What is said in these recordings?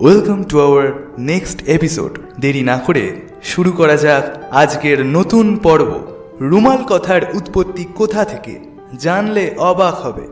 Welcome to our next episode দেরি না করে শুরু করা যাক আজকের নতুন পর্ব। রুমাল কথার উৎপত্তি কোথা থেকে? জানলে অবাক হবে।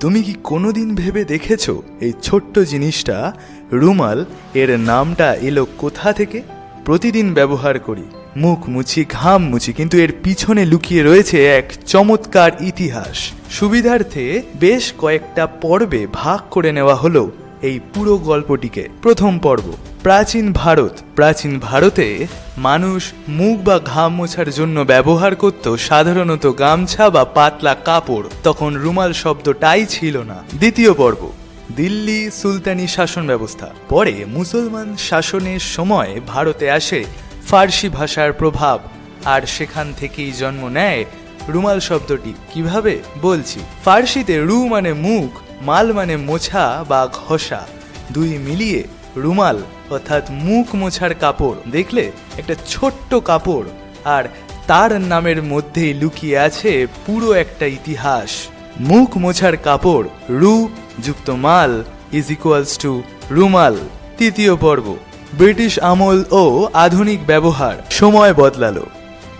তুমি কি কোনোদিন ভেবে দেখেছ এই ছোট্ট জিনিসটা? রুমাল, এর নামটা এলো কোথা থেকে? প্রতিদিন ব্যবহার করি। মুখ মুছি, ঘাম মুছি, কিন্তু এর পিছনে লুকিয়ে রয়েছে এক চমৎকার ইতিহাস। সুবিধার্থে বেশ কয়েকটা পর্বে ভাগ করে নেওয়া হলো এই পুরো গল্পটিকে। প্রথম পর্ব, প্রাচীন ভারত। প্রাচীন ভারতে মানুষ মুখ বা ঘাম মোছার জন্য ব্যবহার করত সাধারণত গামছা বা পাতলা কাপড়। তখন রুমাল শব্দটাই ছিল না। দ্বিতীয় পর্ব দিল্লি সুলতানি শাসন ব্যবস্থা। পরে মুসলমান শাসনের সময় ভারতে আসে ফার্সি ভাষার প্রভাব। আর সেখান থেকেই জন্ম নেয় রুমাল শব্দটি। কীভাবে? বলছি, ফার্সিতে রু মানে মুখ, মাল মানে মোছা বা ঘষা। দুই মিলিয়ে রুমাল, অর্থাৎ মুখ মোছার কাপড়। দেখলে, একটা ছোট্ট কাপড়। আর তার নামের মধ্যেই লুকিয়ে আছে পুরো একটা ইতিহাস। মুখ মোছার কাপড়, রু, যুক্ত মাল ইজ ইকুয়ালস টু রুমাল। তৃতীয় পর্ব, ব্রিটিশ আমল ও আধুনিক ব্যবহার, সময় বদলালো।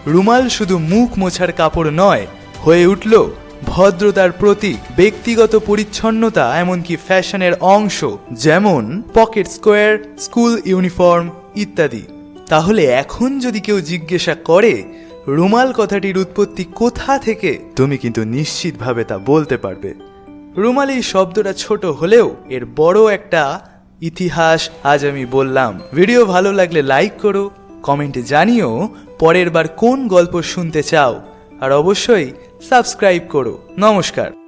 রুমাল শুধু মুখ মোছার কাপড় নয়, হয়ে উঠল ভদ্রতার প্রতীক, ব্যক্তিগত পরিচ্ছন্নতা, এমনকি ফ্যাশনের অংশ, যেমন পকেট স্কোয়ার, স্কুল ইউনিফর্ম ইত্যাদি। তাহলে এখন যদি কেউ জিজ্ঞাসা করে রুমাল কথাটির উৎপত্তি কোথা থেকে? তুমি কিন্তু নিশ্চিতভাবে তা বলতে পারবে। রুমাল এই শব্দটা ছোট হলেও এর বড় একটা ইতিহাস আজ আমি বললাম। ভিডিও ভালো লাগলে লাইক করো, কমেন্টে জানিও পরের বার কোন গল্প শুনতে চাও। আর অবশ্যই সাবস্ক্রাইব করো। নমস্কার।